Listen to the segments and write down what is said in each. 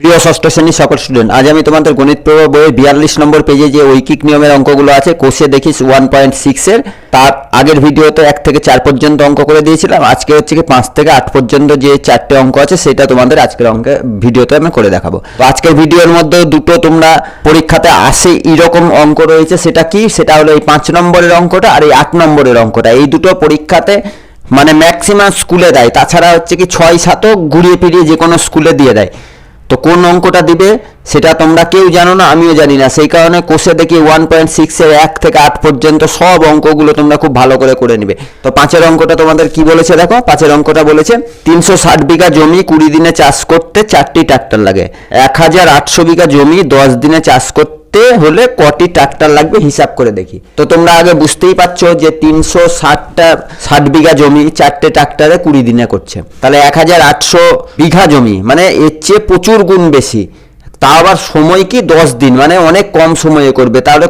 প্রিয় ষষ্ঠ শ্রেণির সকল স্টুডেন্ট আজ আমি তোমাদের গণিত প্রভা বইয়ের বিয়াল্লিশ নম্বর পেজে যে ঐকিক নিয়মের অঙ্কগুলো আছে কোষে দেখিস ওয়ান পয়েন্ট সিক্সের তার আগের ভিডিওতে এক থেকে চার পর্যন্ত অঙ্ক করে দিয়েছিলাম। আজকে হচ্ছে কি পাঁচ থেকে আট পর্যন্ত যে চারটে অঙ্ক আছে, সেটা তোমাদের আজকের অঙ্কে ভিডিওতে আমি করে দেখাবো। তো আজকের ভিডিওর মধ্যে দুটো তোমরা পরীক্ষাতে আসে এরকম অঙ্ক রয়েছে। সেটা কি? সেটা হলো এই পাঁচ নম্বরের অঙ্কটা আর এই আট নম্বরের অঙ্কটা। এই দুটো পরীক্ষাতে মানে ম্যাক্সিমাম স্কুলে দেয়। তাছাড়া হচ্ছে কি ছয় সাতও ঘুরিয়ে ফিরিয়ে যে কোনো স্কুলে দিয়ে দেয়। তো কোন অঙ্কটা দিবে সেটা তোমরা কেউ জানো না, আমিও জানি না। সেই কারণে কোষে দেখি ওয়ান পয়েন্ট সিক্সের এক থেকে আট পর্যন্ত সব অঙ্কগুলো তোমরা খুব ভালো করে করে নিবে। তো পাঁচের অঙ্কটা তোমাদের কি বলেছে দেখো? পাঁচের অঙ্কটা বলেছে, তিনশো ষাট বিঘা জমি কুড়ি দিনে চাষ করতে চারটি ট্রাক্টর লাগে। এক হাজার আটশো বিঘা জমি দশ দিনে চাষ করতে হলে কটি ট্রাক্টর লাগবে হিসাব করে দেখি। তো তোমরা আগে বুঝতেই পারছ যে তিনশো ষাটটা, ষাট বিঘা জমি চারটে ট্রাক্টরে কুড়ি দিনে করছে। তাহলে এক হাজার আটশো বিঘা জমি মানে এর চেয়ে প্রচুর গুণ বেশি। তা আবার সময় কি? দশ দিন মানে অনেক কম সময়ে করবে। তাহলে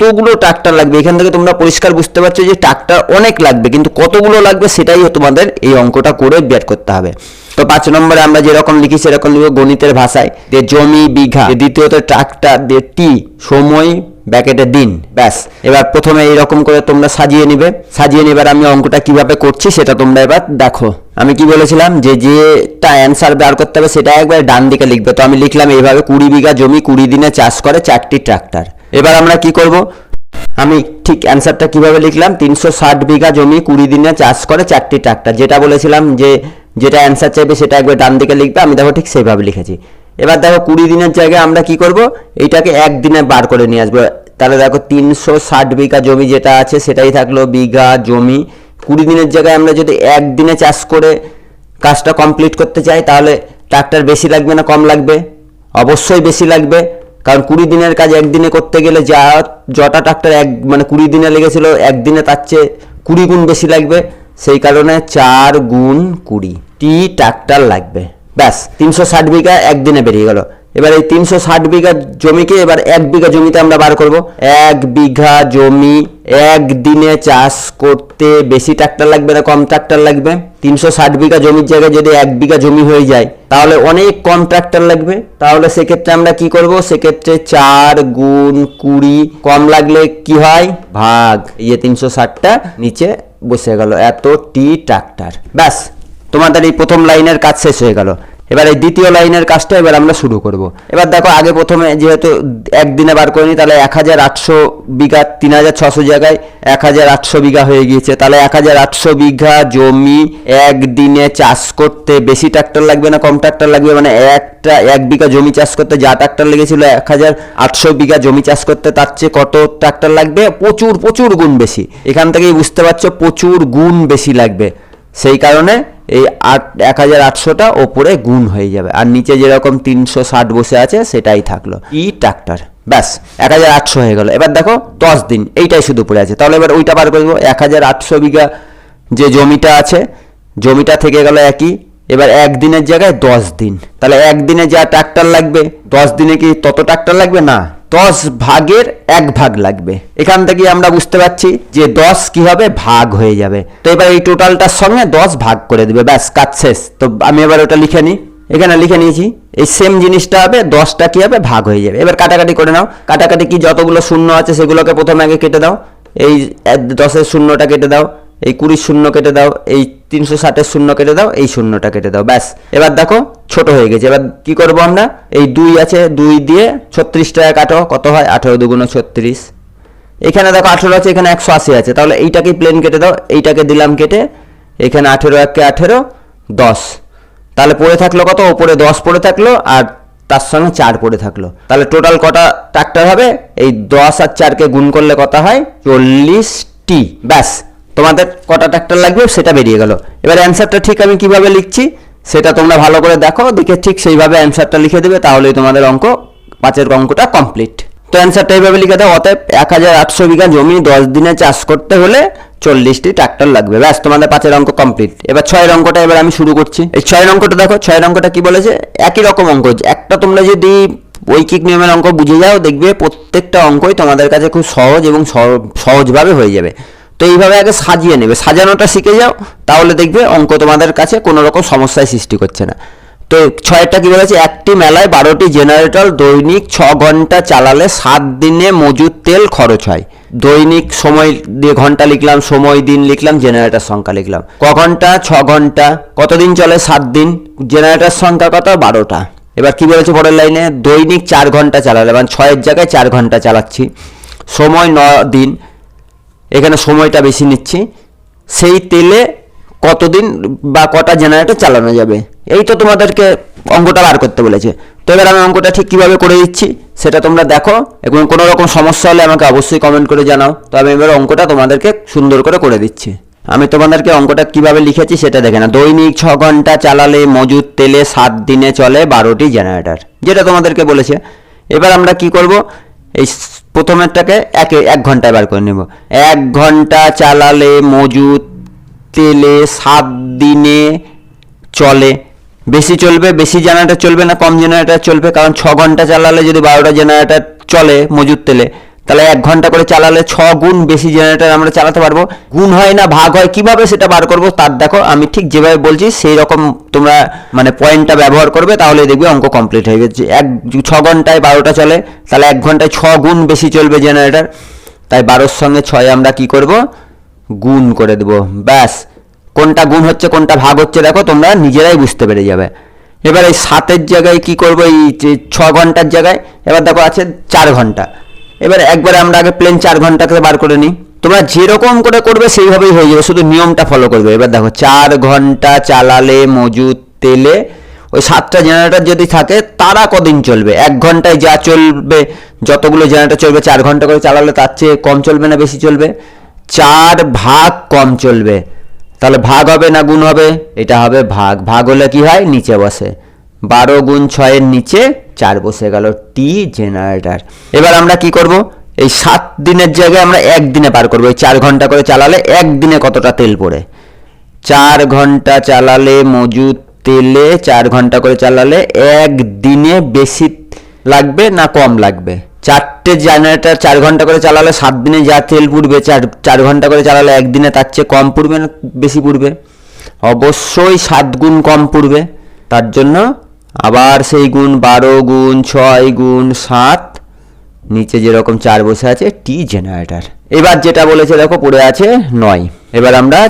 কতগুলো ট্রাক্টর লাগবে? এখান থেকে তোমরা পরিষ্কার বুঝতে পারছ যে ট্রাক্টর অনেক লাগবে, কিন্তু কতগুলো লাগবে সেটাই তোমাদের এই অঙ্কটা করে বের করতে হবে। তো পাঁচ নম্বরে আমরা যেরকম লিখি, সেরকম লিখব গণিতের ভাষায়। যে জমি, বিঘা দ্বিতীয়ত ট্রাক্টর দিয়ে টি, সময় ব্যাকেটে দিন, ব্যাস। এবার প্রথমে এরকম করে তোমরা সাজিয়ে নিবে। সাজিয়ে নেবার আমি অঙ্কটা কীভাবে করছি সেটা তোমরা এবার দেখো। আমি কি বলেছিলাম? যে যেটা অ্যান্সার বার করতে হবে, সেটা একবার ডান দিকে লিখবে। তো আমি লিখলাম এইভাবে কুড়ি বিঘা জমি কুড়ি দিনে চাষ করে চারটি ট্রাক্টর এবার আমরা কি করব? আমি ঠিক অ্যান্সারটা কীভাবে লিখলাম? তিনশো ষাট বিঘা জমি কুড়ি দিনে চাষ করে চারটি ট্রাক্টর যেটা বলেছিলাম যে, যেটা অ্যান্সার চাইবে, সেটা একবার ডান দিকে লিখবে। আমি দেখো ঠিক সেইভাবে লিখেছি। এবার দেখো কুড়ি দিনের জায়গায় আমরা কি করব? এইটাকে একদিনে বার করে নিয়ে আসব। তাহলে দেখো তিনশো ষাট বিঘা জমি যেটা আছে, সেটাই থাকল বিঘা জমি। কুড়ি দিনের জায়গায় আমরা যদি একদিনে চাষ করে কাজটা কমপ্লিট করতে চাই, তাহলে ট্রাক্টর বেশি লাগবে না, কম লাগবে? অবশ্যই বেশি লাগবে, কারণ কুড়ি দিনের কাজ একদিনে করতে গেলে যা যটা ট্রাক্টর এক মানে কুড়ি দিনে লেগেছিল, একদিনে তার চেয়ে কুড়ি গুণ বেশি লাগবে। সেই কারণে চার গুণ কুড়ি টি ট্রাক্টর লাগবে। ব্যাস, তিনশো ষাট বিঘা একদিনে বেরিয়ে গেল। এবার এই তিনশো ষাট বিঘা জমিকে এবার এক বিঘা জমিতে আমরা বার করব। এক বিঘা জমি একদিনে চাষ করতে বেশি ট্রাক্টর লাগবে না, কম ট্রাক্টর লাগবে? তিনশো ষাট বিঘা জমির জায়গায় যদি এক বিঘা জমি হয়ে যায়, তাহলে অনেক কম ট্রাক্টর লাগবে। তাহলে সেক্ষেত্রে আমরা কি করব? সেক্ষেত্রে চার গুণ কুড়ি কম লাগলে কি হয়? ভাগ। ইয়ে তিনশো ষাটটা নিচে বসে গেল। এত টি ট্রাক্টর ব্যাস, তোমাদের এই প্রথম লাইনের কাজ শেষ হয়ে গেল। এবার এই দ্বিতীয় লাইনের কাজটা এবার আমরা শুরু করব। এবার দেখো, আগে প্রথমে যেহেতু একদিনে বার করিনি, তাহলে এক হাজার আটশো বিঘা, তিন হাজার ছশো জায়গায় এক হাজার আটশো বিঘা হয়ে গিয়েছে। তাহলে এক হাজার আটশো বিঘা জমি একদিনে চাষ করতে বেশি ট্রাক্টর লাগবে না, কম ট্রাক্টর লাগবে? মানে একটা, এক বিঘা জমি চাষ করতে যা ট্রাক্টর লেগেছিল, এক হাজার আটশো বিঘা জমি চাষ করতে তার চেয়ে কত ট্রাক্টর লাগবে? প্রচুর প্রচুর গুণ বেশি। এখান থেকেই বুঝতে পারছ, প্রচুর গুণ বেশি লাগবে। সেই কারণে এই আট এক হাজার আটশোটা ওপরে গুণ হয়ে যাবে। আর নিচে যেরকম তিনশো ষাট বসে আছে, সেটাই থাকল। ই ট্রাক্টর। ব্যাস এক হাজার আটশো হয়ে গেল। এবার দেখো, দশ দিন, এইটাই শুধু পড়ে আছে। তাহলে এবার ওইটা বার করব এক হাজার আটশো বিঘা যে জমিটা আছে, জমিটা থেকে গেল একই। এবার একদিনের জায়গায় দশ দিন। তাহলে একদিনে যা ট্রাক্টর লাগবে, দশ দিনে কি তত ট্রাক্টর লাগবে? না। দশ ভাগের এক ভাগ লাগবে। এখান থেকে আমরা বুঝতে পারছি যে দশ কি হবে? ভাগ হয়ে যাবে। তো এবার এই টোটালটার সঙ্গে দশ ভাগ করে দিবে। ব্যাস, কাজ শেষ। তো আমি এবার ওটা লিখে নিই। এখানে লিখে নিয়েছি, এই সেম জিনিসটা হবে, দশটা কি হবে? ভাগ হয়ে যাবে। এবার কাটাকাটি করে নাও। কাটাকাটি কি যতগুলো শূন্য আছে সেগুলোকে প্রথমে আগে কেটে দাও। এই দশের শূন্যটা কেটে দাও। এই কুড়ির শূন্য কেটে দাও, এই তিনশো ষাটের শূন্য কেটে দাও, এই শূন্যটা কেটে দাও, ব্যাস। এবার দেখো, ছোট হয়ে গেছে। এবার কি করব আমরা? এই দুই আছে, দুই দিয়ে ছত্রিশ টাকা কাটো। কত হয়? আঠেরো দুগুণ ছত্রিশ। এখানে দেখো আঠেরো আছে, এখানে একশো আশি আছে। তাহলে এইটাকেই প্লেন কেটে দাও, এইটাকে দিলাম কেটে, এখানে আঠেরো, একে আঠেরো, দশ। তাহলে পড়ে থাকল কত? ওপরে দশ পড়ে থাকল, আর তার সঙ্গে চার পড়ে থাকল। তাহলে টোটাল কটা ট্রাক্টর হবে? এই দশ আর চারকে গুণ করলে কত হয়? চল্লিশটি। ব্যাস তোমাদের কটা ট্রাক্টর লাগবে সেটা বেরিয়ে গেল। এবার অ্যান্সারটা ঠিক আমি কীভাবে লিখছি, সেটা তোমরা ভালো করে দেখো, দেখে ঠিক সেইভাবে অ্যান্সারটা লিখে দেবে, তাহলেই তোমাদের অঙ্ক, পাঁচের অঙ্কটা কমপ্লিট তো অ্যান্সারটা এইভাবে লিখে দাও, অতএব এক হাজার আটশো বিঘা জমি দশ দিনে চাষ করতে হলে চল্লিশটি ট্রাক্টর লাগবে। ব্যাস, তোমাদের পাঁচের অঙ্ক কমপ্লিট এবার ছয়ের অঙ্কটা এবার আমি শুরু করছি। এই ছয়ের অঙ্কটা দেখো, ছয়ের অঙ্কটা কি বলেছে? একই রকম অঙ্ক, একটা তোমরা যদি ঐকিক নিয়মের অঙ্ক বুঝে যাও, দেখবে প্রত্যেকটা অঙ্কই তোমাদের কাছে খুব সহজ এবং সহ- সহজভাবে হয়ে যাবে। তো এইভাবে আগে সাজিয়ে নেবে। সাজানোটা শিখে যাও, তাহলে দেখবে অঙ্ক তোমাদের কাছে কোনো রকম সমস্যায় সৃষ্টি করছে না। তো ছয়টা কি বলেছে? একটি মেলায় বারোটি জেনারেটর দৈনিক ছ ঘণ্টা চালালে সাত দিনে মজুদ তেল খরচ হয়। দৈনিক সময় দিয়ে ঘণ্টা লিখলাম, সময় দিন লিখলাম, জেনারেটর সংখ্যা লিখলাম। ক ঘণ্টা? ছ ঘণ্টা। কতদিন চলে? সাত দিন। জেনারেটর সংখ্যা কত? বারোটা। এবার কি বলেছে পরের লাইনে? দৈনিক চার ঘণ্টা চালালে মানে ছয়ের জায়গায় চার ঘণ্টা চালাচ্ছি। সময় ন দিন। এখানে সময়টা বেশি নিচ্ছি। সেই তেলে কতদিন বা কটা জেনারেটর চালানো যাবে? এই তো তোমাদেরকে অঙ্কটা বার করতে বলেছে। তো এবার আমি অঙ্কটা ঠিক কীভাবে করে দিচ্ছি সেটা তোমরা দেখো। এবং কোনো রকম সমস্যা হলে আমাকে অবশ্যই কমেন্ট করে জানাও। তো আমি এবার অঙ্কটা তোমাদেরকে সুন্দর করে করে দিচ্ছি। আমি তোমাদেরকে অঙ্কটা কীভাবে লিখেছি সেটা দেখে না দৈনিক ছ ঘণ্টা চালালে মজুদ তেলে সাত দিনে চলে বারোটি জেনারেটর যেটা তোমাদেরকে বলেছে। এবার আমরা কি করব? এই প্রথমেরটাকে এক এক ঘন্টায় বার করে নেব। এক ঘণ্টা চালালে মজুদ তেলে, সাত দিনে চলে। বেশি চলবে, বেশি জেনারেটর চলবে না, কম জেনারেটর চলবে, কারণ ছ ঘণ্টা চালালে যদি বারোটা জেনারেটর চলে মজুদ তেলে তাহলে এক ঘণ্টা করে চালালে ছ গুণ বেশি জেনারেটর আমরা চালাতে পারব। গুণ হয় না, ভাগ হয়, কীভাবে সেটা বার করব তার দেখো, আমি ঠিক যেভাবে বলছি সেই রকম তোমরা মানে পয়েন্টটা ব্যবহার করবে, তাহলে দেখবে অঙ্ক কমপ্লিট হয়ে গেছে। এক, ছ ঘন্টায় বারোটা চলে, তাহলে এক ঘন্টায় ছ গুণ বেশি চলবে জেনারেটর তাই বারোর সঙ্গে ছয় আমরা কি করব? গুণ করে দেবো। ব্যাস, কোনটা গুণ হচ্ছে, কোনটা ভাগ হচ্ছে দেখো, তোমরা নিজেরাই বুঝতে পেরে যাবে। এবার এই সাতের জায়গায় কি করব? এই ছ ঘণ্টার জায়গায়, এবার দেখো আছে চার ঘণ্টা। এবার একবারে আমরা আগে প্লেন চার ঘন্টাকে বার করে নিই। তোমরা যেরকম করে করবে সেইভাবেই হয়ে যাবে, শুধু নিয়মটা ফলো করবে। এবার দেখো, চার ঘণ্টা চালালে মজুদ তেলে ওই সাতটা জেনারেটর যদি থাকে, তারা কদিন চলবে? এক ঘন্টায় যা চলবে, যতগুলো জেনারেটর চলবে, চার ঘণ্টা করে চালালে তার চেয়ে কম চলবে না বেশি চলবে? চার ভাগ কম চলবে। তাহলে ভাগ হবে না গুণ হবে? এটা হবে ভাগ। ভাগ হলে কি হয়? নিচে বসে। বারো গুণ ছয়ের নিচে চার বসে গেল টি জেনারেটর। এবার আমরা কি করব? এই সাত দিনের জায়গায় আমরা একদিনে পার করব। এই চার ঘণ্টা করে চালালে একদিনে কতটা তেল পড়ে? চার ঘণ্টা চালালে মজুদ তেলে চার ঘণ্টা করে চালালে একদিনে বেশি লাগবে না কম লাগবে? চারটে জেনারেটর চার ঘণ্টা করে চালালে সাত দিনে যা তেল পুড়বে, চার চার ঘণ্টা করে চালালে একদিনে তার চেয়ে কম পুড়বে না, বেশি পুড়বে? অবশ্যই সাত গুণ কম পুড়বে। তার জন্য আবার সেই গুণ বারো গুণ ছয় গুণ সাত, নিচে যেরকম চার বসে আছে টি জেনারেটর এবার যেটা বলেছে, দেখো, পড়ে আছে নয়। এবার আমরা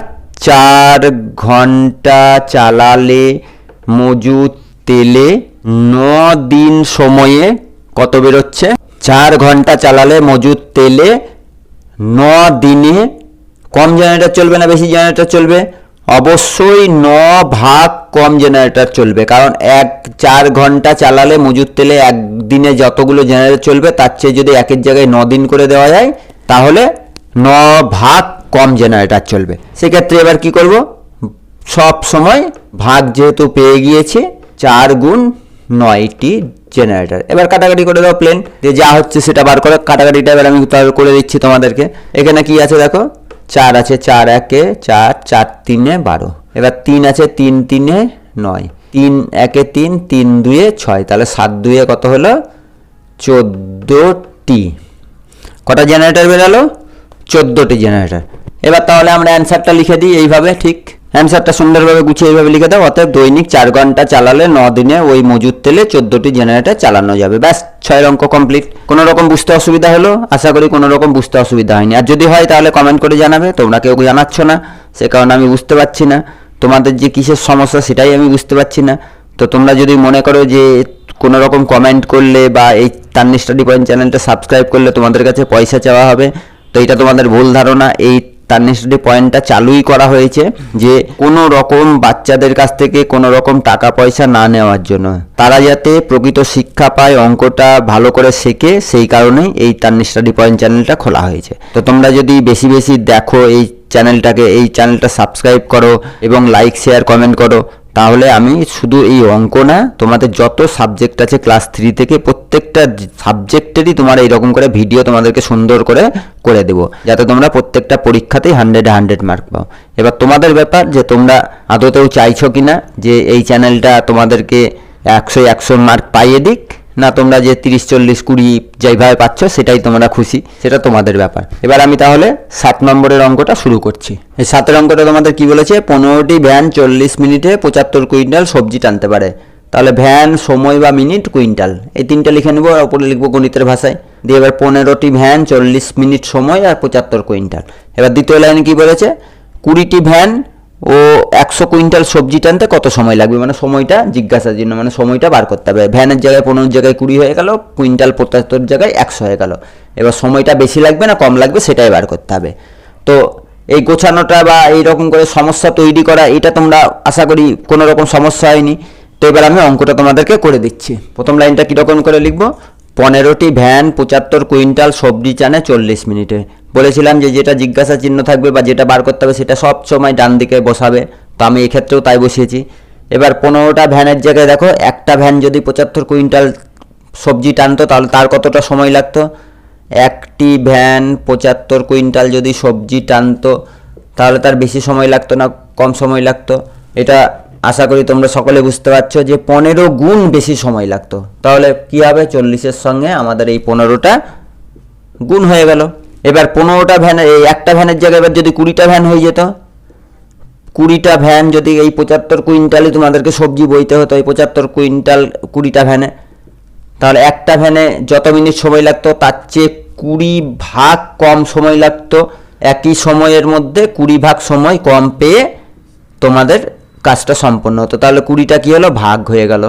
চার ঘণ্টা চালালে মজুদ তেলে ন দিন সময়ে কত বেরোচ্ছে? চার ঘণ্টা চালালে মজুদ তেলে ন দিনে কম জেনারেটর চলবে না বেশি জেনারেটর চলবে? অবশ্যই ন ভাগ কম জেনারেটর চলবে। কারণ এক, চার ঘণ্টা চালালে মজুদ তেলে একদিনে যতগুলো জেনারেটর চলবে, তার চেয়ে যদি একের জায়গায় ন দিন করে দেওয়া যায়, তাহলে ন ভাগ কম জেনারেটর চলবে। সেক্ষেত্রে এবার কি করব? সব সময় ভাগ যেহেতু পেয়ে গিয়েছে, চার গুণ নয়টি জেনারেটর এবার কাটাকাটি করে দাও প্লেন যে যা হচ্ছে সেটা বার করে। কাটাকাটিটা এবার আমি করে দিচ্ছি তোমাদেরকে। এখানে কি আছে দেখো? চার আছে চার একে চার চার তিনে বারো। এবার তিন আছে তিন, তিনে নয়। তিন একে তিন তিন দুয়ে ছয়। তাহলে সাত দুয়ে কত হলো? চোদ্দোটি। কটা জেনারেটর বেরালো? চোদ্দোটি জেনারেটর এবার তাহলে আমরা অ্যান্সারটা লিখে দিই এইভাবে, ঠিক? অ্যান্সারটা সুন্দরভাবে গুছিয়ে এইভাবে লিখে দাও অতএব দৈনিক চার ঘণ্টা চালালে ন দিনে ওই মজুদ তেলে চোদ্দোটি জেনারেটর চালানো যাবে। ব্যাস ছয়ের অঙ্ক কমপ্লিট কোনো রকম বুঝতে অসুবিধা হলো? আশা করি কোনো রকম বুঝতে অসুবিধা হয়নি। আর যদি হয় তাহলে কমেন্ট করে জানাবে, তোমরা কেউ জানাচ্ছ না, সে কারণে আমি বুঝতে পারছি না। তোমাদের যে কিসের সমস্যা সেটাই আমি বুঝতে পারছি না। তো তোমরা যদি মনে করো যে কোনো রকম কমেন্ট করলে বা এই তান্নি স্টাডি পয়েন্ট চ্যানেলটা সাবস্ক্রাইব করলে তোমাদের কাছে পয়সা চাওয়া হবে, তো এটা তোমাদের ভুল ধারণা। এই তান্নি স্টাডি পয়েন্টটা চালুই করা হয়েছে যে কোনো রকম বাচ্চাদের কাছ থেকে কোনো রকম টাকা পয়সা না নেওয়ার জন্য। তারা যাতে প্রকৃত শিক্ষা পায়, অঙ্কটা ভালো করে শেখে, সেই কারণেই এই তার স্টাডি পয়েন্ট চ্যানেলটা খোলা হয়েছে। তো তোমরা যদি বেশি বেশি দেখো এই চ্যানেলটাকে এই চ্যানেলটা সাবস্ক্রাইব করো এবং লাইক শেয়ার কমেন্ট করো। তাহলে আমি শুধু এই অঙ্ক না, তোমাদের যত সাবজেক্ট আছে ক্লাস থ্রি থেকে প্রত্যেকটা সাবজেক্টেরই তোমার এইরকম করে ভিডিও তোমাদেরকে সুন্দর করে করে দেবো। যাতে তোমরা প্রত্যেকটা পরীক্ষাতেই হান্ড্রেডে হান্ড্রেড মার্ক পাও। এবার তোমাদের ব্যাপার যে তোমরা আদতেও চাইছো কি না যে এই চ্যানেলটা তোমাদেরকে একশো একশো মার্ক পাইয়ে দিক। না তোমরা যে তিরিশ, চল্লিশ, কুড়ি যেইভাবে পাচ্ছ সেটাই তোমরা খুশি, সেটা তোমাদের ব্যাপার। এবার আমি তাহলে সাত নম্বরের অঙ্কটা শুরু করছি। এই সাতের অঙ্কটা তোমাদের কি বলেছে? পনেরোটি ভ্যান চল্লিশ মিনিটে পঁচাত্তর কুইন্টাল সবজি টানতে পারে। তাহলে ভ্যান, সময় বা মিনিট, কুইন্টাল। এই তিনটা লিখে নেব আর ওপরে লিখব গণিতের ভাষায়। দিয়ে এবার পনেরোটি ভ্যান, চল্লিশ মিনিট সময় আর পঁচাত্তর কুইন্টাল। এবার দ্বিতীয় লাইনে কি বলেছে? কুড়িটি ভ্যান ও একশো কুইন্টাল সবজি টানতে কত সময় লাগবে? মানে সময়টা জিজ্ঞাসার জন্য মানে সময়টা বার করতে হবে। ভ্যানের জায়গায় পনেরো জায়গায় কুড়ি হয়ে গেল, কুইন্টাল পঁচাত্তর জায়গায় একশো হয়ে গেল। এবার সময়টা বেশি লাগবে না কম লাগবে সেটাই বার করতে হবে। তো এই গোছানোটা বা এই রকম করে সমস্যা তৈরি করা, এটা তোমরা আশা করি কোনো রকম সমস্যা হয়নি। তো এবার আমি অঙ্কটা তোমাদেরকে করে দিচ্ছি। প্রথম লাইনটা কীরকম করে লিখব? পনেরোটি ভ্যান, পঁচাত্তর কুইন্টাল সবজি চানে চল্লিশ মিনিটে। বলেছিলাম যে যেটা জিজ্ঞাসা চিহ্ন থাকবে বা যেটা বার করতে হবে সেটা সব সময় ডান দিকে বসাবে। তো আমি এক্ষেত্রেও তাই বসিয়েছি। এবার পনেরোটা ভ্যানের জায়গায় দেখো, একটা ভ্যান যদি পঁচাত্তর কুইন্টাল সবজি টানতো, তাহলে তার কতটা সময় লাগতো? একটি ভ্যান পঁচাত্তর কুইন্টাল যদি সবজি টানতো, তাহলে তার বেশি সময় লাগতো না, কম সময় লাগতো? এটা আশা করি তোমরা সকলে বুঝতে পারছ যে পনেরো গুণ বেশি সময় লাগতো। তাহলে কি হবে? চল্লিশের সঙ্গে আমাদের এই পনেরোটা গুণ হয়ে গেল। এবার পনেরোটা ভ্যান এই একটা ভ্যানের জায়গায় এবার যদি কুড়িটা ভ্যান হয়ে যেত, কুড়িটা ভ্যান যদি এই পঁচাত্তর কুইন্টালে তোমাদেরকে সবজি বইতে হতো, এই পঁচাত্তর কুইন্টাল কুড়িটা ভ্যানে তাহলে একটা ভ্যানে যত মিনিট সময় লাগতো, তার চেয়ে কুড়ি ভাগ কম সময় লাগতো, একই সময়ের মধ্যে কুড়ি ভাগ সময় কম পেয়ে তোমাদের কাজটা সম্পন্ন হতো। তাহলে কুড়িটা কি হলো? ভাগ হয়ে গেল।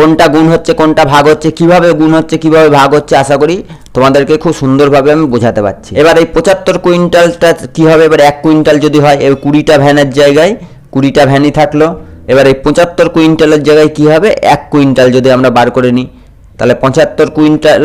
কোনটা গুণ হচ্ছে, কোনটা ভাগ হচ্ছে, কীভাবে গুণ হচ্ছে, কীভাবে ভাগ হচ্ছে, আশা করি তোমাদেরকে খুব সুন্দরভাবে আমি বোঝাতে পারছি। এবার এই পঁচাত্তর কুইন্টালটা কি হবে? এবার এক কুইন্টাল যদি হয় এই কুড়িটা ভ্যানের জায়গায় কুড়িটা ভ্যানই থাকল। এবার এই পঁচাত্তর কুইন্টালের জায়গায় কি হবে? এক কুইন্টাল যদি আমরা বার করে নিই, তাহলে পঁচাত্তর কুইন্টাল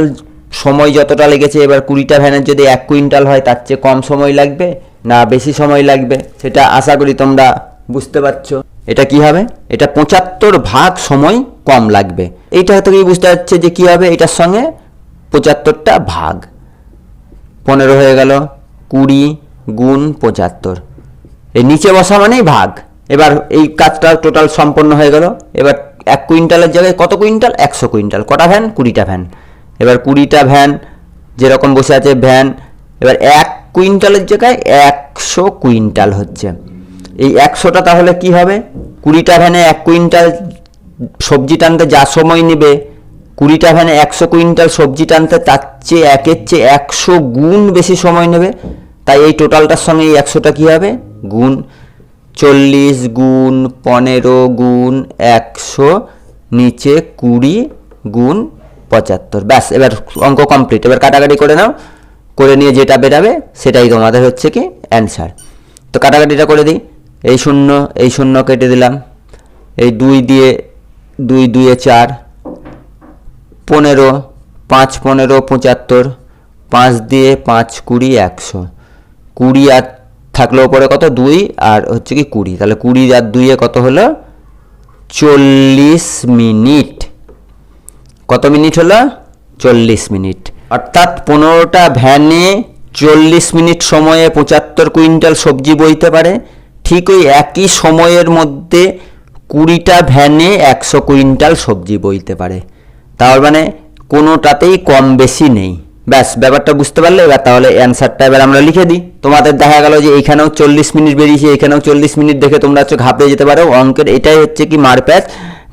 সময় যতটা লেগেছে, এবার কুড়িটা ভ্যানের যদি এক কুইন্টাল হয়, তার চেয়ে কম সময় লাগবে না বেশি সময় লাগবে? সেটা আশা করি তোমরা বুঝতে পারছ। এটা কি হবে? এটা পঁচাত্তর ভাগ সময় কম লাগবে। এইটা থেকেই বুঝতে পারছে যে কি হবে? এটার সঙ্গে পঁচাত্তরটা ভাগ। পনেরো হয়ে গেল, কুড়ি গুণ পঁচাত্তর। এই নিচে বসা মানেই ভাগ। এবার এই কাজটা টোটাল সম্পন্ন হয়ে গেল। এবার এক কুইন্টালের জায়গায় কত কুইন্টাল? একশো কুইন্টাল। কটা ভ্যান? কুড়িটা ভ্যান। এবার কুড়িটা ভ্যান যেরকম বসে আছে, ভ্যান। এবার এক কুইন্টালের জায়গায় একশো কুইন্টাল হচ্ছে। এই একশোটা তাহলে কি হবে? কুড়িটা ভ্যানে এক কুইন্টাল সবজি টানতে যা সময় নেবে, কুড়িটা ভ্যানে একশো কুইন্টাল সবজি টানতে তার চেয়ে একের চেয়ে একশো গুণ বেশি সময় নেবে। তাই এই টোটালটার সঙ্গে এই একশোটা কী হবে? গুণ চল্লিশ গুণ পনেরো গুণ একশো, নিচে কুড়ি গুণ পঁচাত্তর। ব্যাস, এবার অঙ্ক কমপ্লিট এবার কাটাকাটি করে নাও, করে নিয়ে যেটা বেরাবে সেটাই তোমাদের হচ্ছে কি অ্যান্সার তো কাটাকাটিটা করে দিই। এই শূন্য এই শূন্য কেটে দিলাম। এই দুই দিয়ে দুই, দুয়ে চার, পনেরো, পাঁচ পনেরো, পঁচাত্তর, পাঁচ দিয়ে পাঁচ কুড়ি, একশো। কুড়ি আর থাকল ওপরে কত? দুই, আর হচ্ছে কি কুড়ি। তাহলে কুড়ি আর দুইয়ে কত হলো? চল্লিশ মিনিট। কত মিনিট হলো? চল্লিশ মিনিট। অর্থাৎ পনেরোটা ভ্যানে চল্লিশ মিনিট সময়ে পঁচাত্তর কুইন্টাল সবজি বইতে পারে। ঠিক ওই একই সময়ের মধ্যে কুড়িটা ভ্যানে একশো কুইন্টাল সবজি বইতে পারে। তার মানে কোনোটাতেই কম বেশি নেই। ব্যাস, ব্যাপারটা বুঝতে পারলে এবার তাহলে অ্যান্সারটা এবার আমরা লিখে দিই। তোমাদের দেখা গেল যে এখানেও চল্লিশ মিনিট বেরিয়েছে, এখানেও চল্লিশ মিনিট দেখে তোমরা হচ্ছে ঘাবড়ে যেতে পারো। অঙ্কের এটাই হচ্ছে কি মারপ্যাচ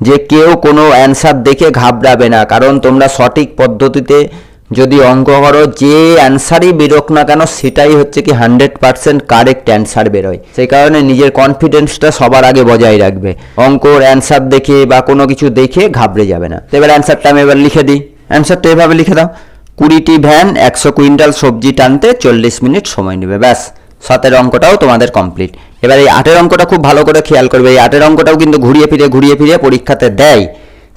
যে কেউ কোনো অ্যান্সার দেখে ঘাবড়াবে না, কারণ তোমরা সঠিক পদ্ধতিতে যদি অঙ্ক করো, যে অ্যান্সারই বেরোক না কেন, সেটাই হচ্ছে কি হান্ড্রেড পার্সেন্ট কারেক্ট অ্যান্সার বেরোয়। সেই কারণে নিজের কনফিডেন্সটা সবার আগে বজায় রাখবে। অঙ্কর অ্যান্সার দেখে বা কোনো কিছু দেখে ঘাবড়ে যাবে না। এবার অ্যান্সারটা আমি এবার লিখে দিই। অ্যান্সারটা এভাবে লিখে দাও। কুড়িটি ভ্যান, একশো কুইন্টাল সবজি টানতে চল্লিশ মিনিট সময় নেবে, ব্যাস। সাতের অঙ্কটাও তোমাদের কমপ্লিট এবার এই আটের অঙ্কটা খুব ভালো করে খেয়াল করবে। এই আটের অঙ্কটাও কিন্তু ঘুরিয়ে ফিরে ঘুরিয়ে ফিরে পরীক্ষাতে দেয়।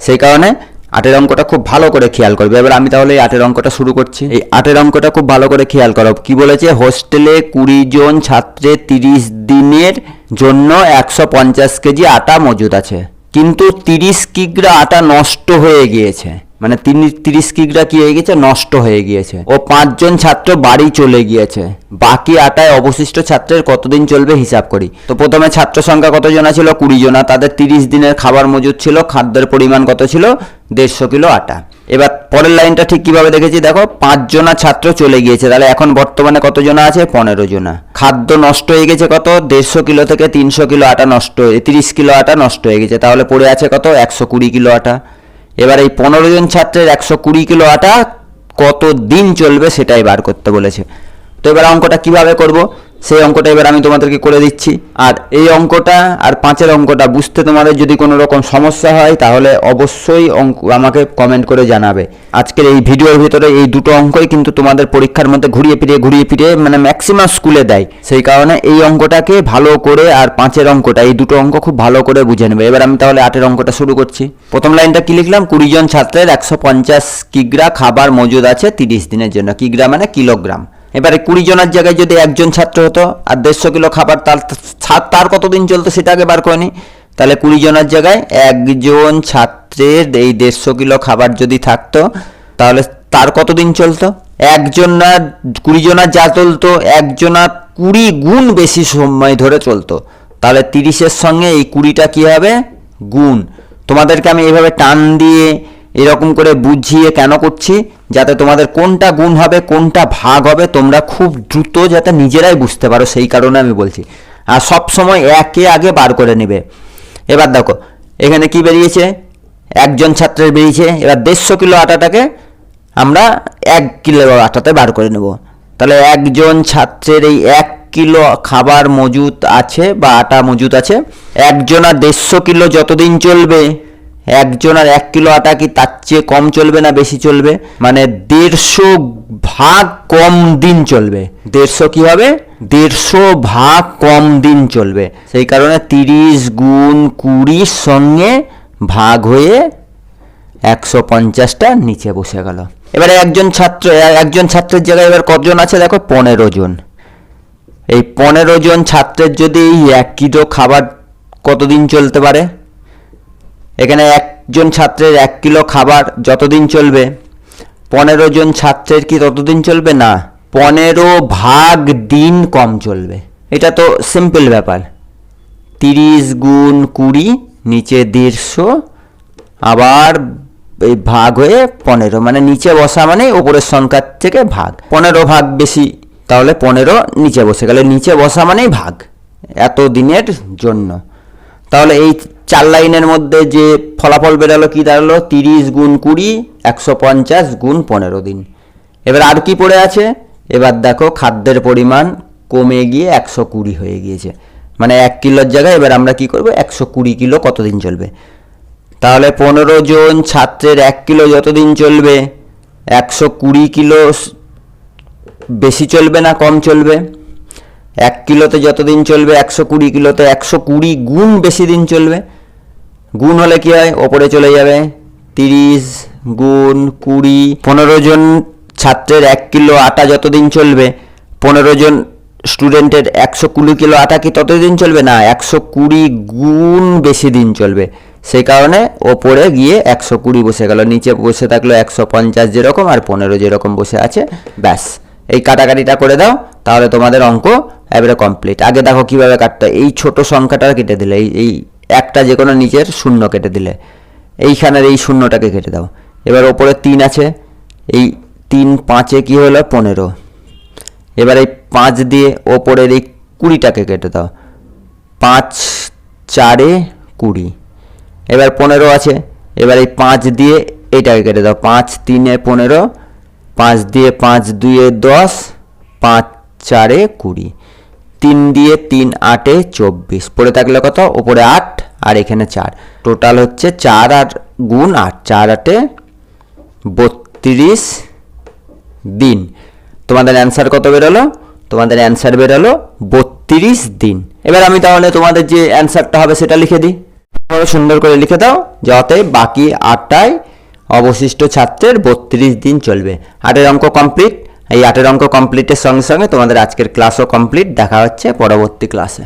সেই কারণে আটের অঙ্কটা খুব ভালো করে খেয়াল করবে। এবার আমি তাহলে এই আটের অঙ্কটা শুরু করছি। এই আটের অঙ্কটা খুব ভালো করে খেয়াল করো। কি বলেছে? হোস্টেলে কুড়ি জন ছাত্রের তিরিশ দিনের জন্য একশো পঞ্চাশ কেজি আটা মজুদ আছে। কিন্তু তিরিশ কিগ্রা আটা নষ্ট হয়ে গিয়েছে। মানে তিরিশ কিগ্রা কি হয়ে গেছে নষ্ট হয়ে গিয়েছে। ও পাঁচজন ছাত্র বাড়ি চলে গিয়েছে। বাকি আটায় অবশিষ্ট ছাত্রের কতদিন চলবে হিসাব করি। তো প্রথমে ছাত্র সংখ্যা কতজনা ছিল? কুড়ি জনা। তাদের তিরিশ দিনের খাবার মজুদ ছিল। খাদ্যের পরিমাণ কত ছিল? দেড়শো কিলো আটা। এবার পরের লাইনটা ঠিক কীভাবে দেখেছি? দেখো, পাঁচজনা ছাত্র চলে গিয়েছে। তাহলে এখন বর্তমানে কতজনা আছে? পনেরো জনা। খাদ্য নষ্ট হয়ে গেছে কত? দেড়শো কিলো থেকে তিনশো কিলো আটা নষ্ট হয়ে তিরিশ কিলো আটা নষ্ট হয়ে গেছে। তাহলে পড়ে আছে কত? একশো কুড়ি কিলো আটা। এবার এই পনেরো জন ছাত্রের একশো কুড়ি কিলো আটা কত দিন চলবে সেটাই বার করতে বলেছে। তো এবার অঙ্কটা কীভাবে করব? সেই অঙ্কটা এবার আমি তোমাদেরকে করে দিচ্ছি। আর এই অঙ্কটা আর পাঁচের অঙ্কটা বুঝতে তোমাদের যদি কোনো রকম সমস্যা হয়, তাহলে অবশ্যই অঙ্ক আমাকে কমেন্ট করে জানাবে। আজকের এই ভিডিওর ভিতরে এই দুটো অঙ্কই কিন্তু তোমাদের পরীক্ষার মধ্যে ঘুরিয়ে ফিরিয়ে ঘুরিয়ে ফিরিয়ে মানে ম্যাক্সিমাম স্কুলে দেয়। সেই কারণে এই অঙ্কটাকে ভালো করে আর পাঁচের অঙ্কটা, এই দুটো অঙ্ক খুব ভালো করে বুঝে নেবে। এবার আমি তাহলে আটের অঙ্কটা শুরু করছি। প্রথম লাইনটা কি লিখলাম? কুড়ি জন ছাত্রের একশো পঞ্চাশ কিগ্রা খাবার মজুদ আছে তিরিশ দিনের জন্য। কিগ্রা মানে কিলোগ্রাম। এবারে কুড়ি জনের জায়গায় যদি একজন ছাত্র হতো আর দেড়শো কিলো খাবার তার তার কতদিন চলতো সেটা আগে বার করে নি তাহলে কুড়ি জনের জায়গায় একজন ছাত্রের এই দেড়শো কিলো খাবার যদি থাকতো, তাহলে তার কতদিন চলতো? একজনার কুড়ি জনার যা চলতো, একজনার কুড়ি গুণ বেশি সময় ধরে চলতো। তাহলে তিরিশের সঙ্গে এই কুড়িটা কি হবে? গুণ। তোমাদেরকে আমি এভাবে টান দিয়ে এরকম করে বুঝিয়ে কেন করছি? যাতে তোমাদের কোনটা গুণ হবে, কোনটা ভাগ হবে, তোমরা খুব দ্রুত যাতে নিজেরাই বুঝতে পারো, সেই কারণে আমি বলছি। আর সব সময় একে আগে বার করে নেবে। এবার দেখো, এখানে কি বেরিয়েছে? একজন ছাত্রের বেরিয়েছে। এবার দেড়শো কিলো আটাটাকে আমরা এক কিলো আটাতে বার করে নেব। তাহলে একজন ছাত্রের এই এক কিলো খাবার মজুত আছে বা আটা মজুত আছে। একজন আর দেড়শো কিলো যতদিন চলবে একজনের এক কিলো আটা কি তার চেয়ে কম চলবে না বেশি চলবে? মানে দেড়শো ভাগ কম দিন চলবে। দেড়শো কি হবে? দেড়শো ভাগ কম দিন চলবে। সেই কারণে তিরিশ গুণ কুড়ির সঙ্গে ভাগ হয়ে একশো পঞ্চাশটা নিচে বসে গেল। এবারে একজন ছাত্র, একজন ছাত্রের জায়গায় এবার কতজন আছে? দেখো, পনেরো জন। এই পনেরো জন ছাত্রের যদি এই এক কিলো খাবার কতদিন চলতে পারে? এখানে একজন ছাত্রের এক কিলো খাবার যতদিন চলবে, পনেরো জন ছাত্রের কি ততদিন চলবে? না, পনেরো ভাগ দিন কম চলবে। এটা তো সিম্পল ব্যাপার। তিরিশ গুণ কুড়ি, নিচে দেড়শো, আবার এই ভাগ হয়ে পনেরো মানে নিচে বসা মানে ওপরের সংখ্যার থেকে ভাগ। পনেরো ভাগ বেশি, তাহলে পনেরো নিচে বসে গেলে নিচে বসা মানেই ভাগ, এত দিনের জন্য। তাহলে এই চার লাইনের মধ্যে যে ফলাফল বেরোলো কি দাঁড়াল? তিরিশ গুণ কুড়ি, একশো পঞ্চাশ গুণ পনেরো দিন। এবার আর কি পড়ে আছে? এবার দেখো খাদ্যের পরিমাণ কমে গিয়ে একশো কুড়ি হয়ে গিয়েছে। মানে এক কিলোর জায়গায় এবার আমরা কি করব? একশো কুড়ি কিলো কতদিন চলবে? তাহলে পনেরো জন ছাত্রের এক কিলো যতদিন চলবে? একশো কুড়ি কিলো বেশি চলবে না কম চলবে? এক কিলোতে যতদিন চলবে একশো কুড়ি কিলোতে একশো কুড়ি গুণ বেশি দিন চলবে? গুণ হলে কি হয়? ওপরে চলে যাবে। তিরিশ গুণ কুড়ি, পনেরো জন ছাত্রের এক কিলো আটা যতদিন চলবে, পনেরো জন স্টুডেন্টের একশো কুড়ি কিলো আটা কি ততদিন চলবে? না, একশো কুড়ি গুণ বেশি দিন চলবে। সেই কারণে ওপরে গিয়ে একশো কুড়ি বসে গেল, নিচে বসে থাকল একশো পঞ্চাশ যেরকম আর পনেরো যেরকম বসে আছে, ব্যাস। এই কাটাকাটিটা করে দাও, তাহলে তোমাদের অঙ্ক এবারে কমপ্লিট আগে দেখো কীভাবে কাটতে। এই ছোট সংখ্যাটা কেটে দিলে, এই এই একটা যে কোনো নিচের শূন্য কেটে দিলে। এইখানের এই শূন্যটাকে কেটে দাও। এবার ওপরে তিন আছে। এই তিন পাঁচে কি হলো? পনেরো। এবার এই পাঁচ দিয়ে ওপরের এই কুড়িটাকে কেটে দাও। পাঁচ চারে কুড়ি। এবার পনেরো আছে। এবার এই পাঁচ দিয়ে এইটাকে কেটে দাও। পাঁচ তিনে পনেরো, পাঁচ দিয়ে পাঁচ দুয়ে দশ, পাঁচ চারে কুড়ি। তিন দিয়ে তিন আটে চব্বিশ। পড়ে থাকলে কত? ওপরে আট আর এখানে চার। টোটাল হচ্ছে চার আর গুণ আট। চার আটে বত্রিশ দিন। তোমাদের অ্যান্সার কত বেরোলো? তোমাদের অ্যান্সার বেরোলো বত্রিশ দিন। এবার আমি তাহলে তোমাদের যে অ্যান্সারটা হবে সেটা লিখে দিই। সুন্দর করে লিখে দাও, যাতে বাকি আটটায় অবশিষ্ট ছাত্রের বত্রিশ দিন চলবে। আটের অঙ্ক কমপ্লিট এই আটের অঙ্ক কমপ্লিটের সঙ্গে সঙ্গে তোমাদের আজকের ক্লাসও কমপ্লিট দেখা হচ্ছে পরবর্তী ক্লাসে